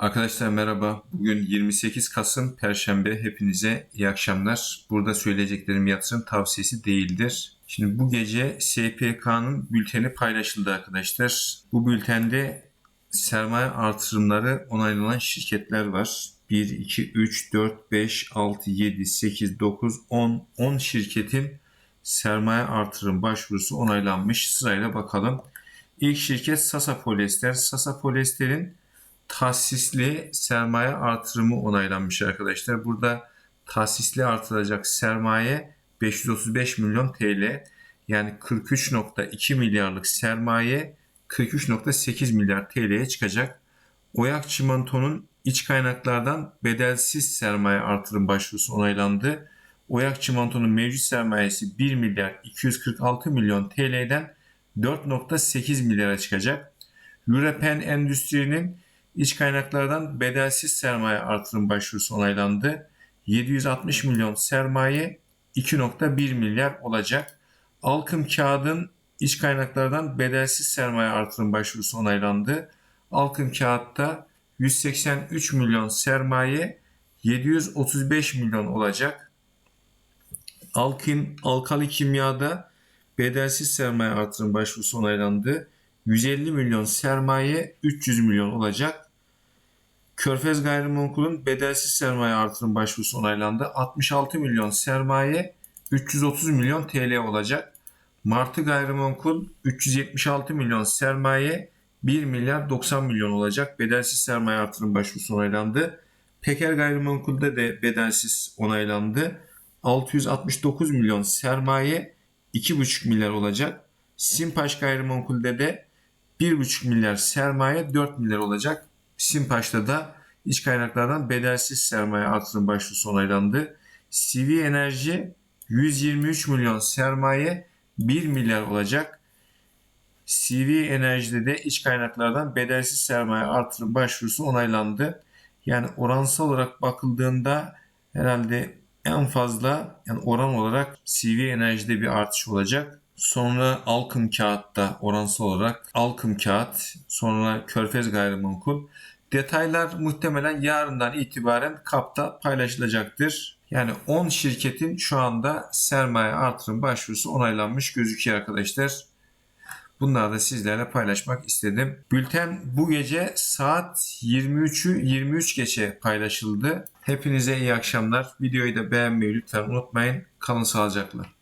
Arkadaşlar merhaba. Bugün 28 Kasım Perşembe. Hepinize iyi akşamlar. Burada söyleyeceklerim yatırım tavsiyesi değildir. Şimdi bu gece SPK'nın bülteni paylaşıldı arkadaşlar. Bu bültende sermaye artırımları onaylanan şirketler var. 1, 2, 3, 4, 5, 6, 7, 8, 9, 10, 10 şirketin sermaye artırım başvurusu onaylanmış. Sırayla bakalım. İlk şirket Sasa Polyester. Sasa Polyester'in tahsisli sermaye artırımı onaylanmış arkadaşlar. Burada tahsisli artırılacak sermaye 535 milyon TL. Yani 43.2 milyarlık sermaye 43.8 milyar TL'ye çıkacak. Oyak Çimento'nun iç kaynaklardan bedelsiz sermaye artırım başvurusu onaylandı. Oyak Çimento'nun mevcut sermayesi 1 milyar 246 milyon TL'den 4.8 milyara çıkacak. European Endüstri'nin iç kaynaklardan bedelsiz sermaye artırım başvurusu onaylandı. 760 milyon sermaye 2.1 milyar olacak. Alkım Kağıt'ın iç kaynaklardan bedelsiz sermaye artırım başvurusu onaylandı. Alkım Kağıt'ta 183 milyon sermaye 735 milyon olacak. Alkin, Alkali Kimya'da bedelsiz sermaye artırım başvurusu onaylandı. 150 milyon sermaye 300 milyon olacak. Körfez Gayrimenkul'ün bedelsiz sermaye artırım başvurusu onaylandı. 66 milyon sermaye 330 milyon TL olacak. Martı Gayrimenkul 376 milyon sermaye 1 milyar 90 milyon olacak. Bedelsiz sermaye artırım başvurusu onaylandı. Peker Gayrimenkul'de de bedelsiz onaylandı. 669 milyon sermaye 2,5 milyar olacak. Simpaş Gayrimenkul'de de 1,5 milyar sermaye 4 milyar olacak. Simpaş'ta da iç kaynaklardan bedelsiz sermaye artırım başvurusu onaylandı. CV Enerji 123 milyon sermaye 1 milyar olacak. CV Enerji'de de iç kaynaklardan bedelsiz sermaye artırım başvurusu onaylandı. Yani oransal olarak bakıldığında herhalde en fazla yani oran olarak CV Enerji'de bir artış olacak. Sonra Alkım Kağıt'ta oransal olarak Alkım Kağıt, sonra Körfez Gayrimenkul. Detaylar muhtemelen yarından itibaren KAP'ta paylaşılacaktır. Yani 10 şirketin şu anda sermaye artırım başvurusu onaylanmış gözüküyor arkadaşlar. Bunları da sizlerle paylaşmak istedim. Bülten bu gece saat 23'ü 23 geçe paylaşıldı. Hepinize iyi akşamlar. Videoyu da beğenmeyi lütfen unutmayın. Kalın sağlıcakla.